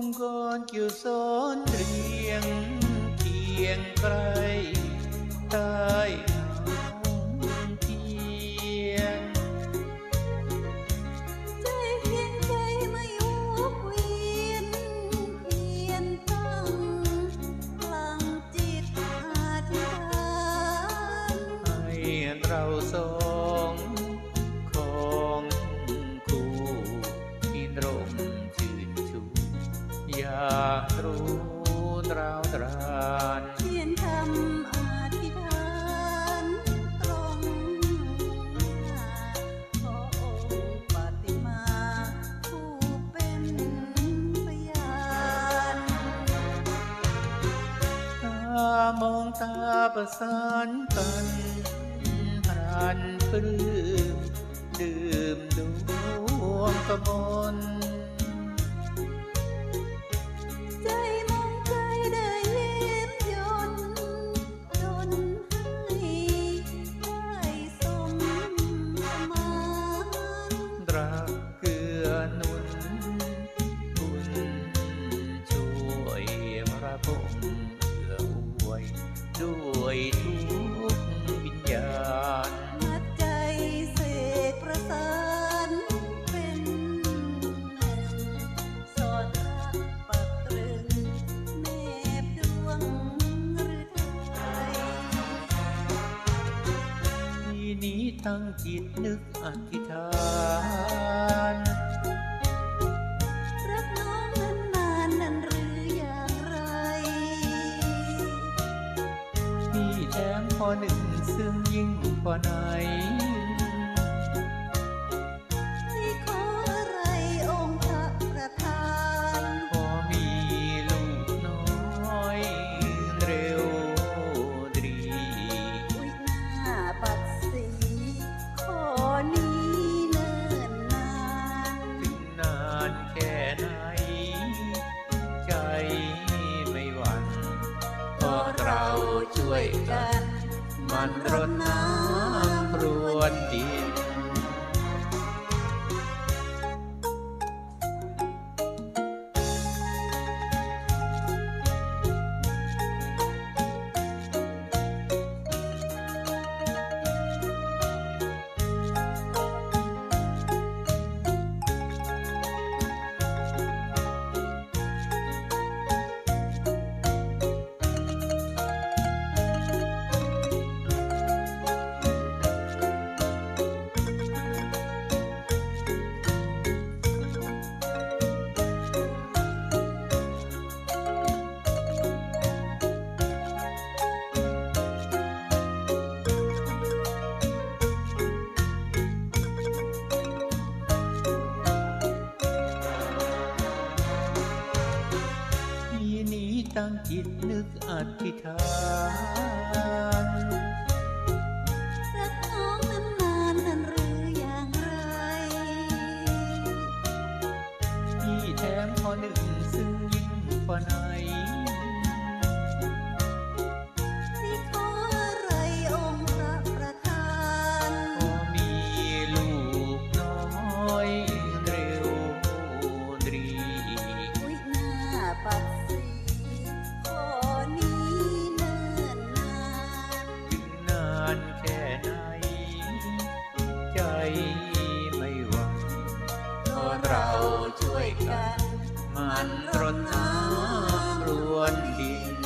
cung con chiều xón riêng kiêng cây tai hồng thiên ใจเพียงใจไม่วกเวียนเพียนตั้งพลังจิตอธิษฐานให้เราสองของ อยากรู้ตราวตรานเพียนทำอธิษฐานตรงหน้าขอองค์ปฏิมาผู้เป็นพยานตามองตาประสานกันพรานปลื้มดื่มดวงกมล ตั้งจิตนึกอธิษฐานรักน้องนั้นนานนั้นหรืออย่างไรพี่แถมพอหนึ่งซึ่งยิ่งกว่าไหน ช่วยกัน มันรดน้ำพรวนดินที ตั้งจิตนึกอธิษฐาน เราะเราช่วยกัน มันรดน้ำรวนดิน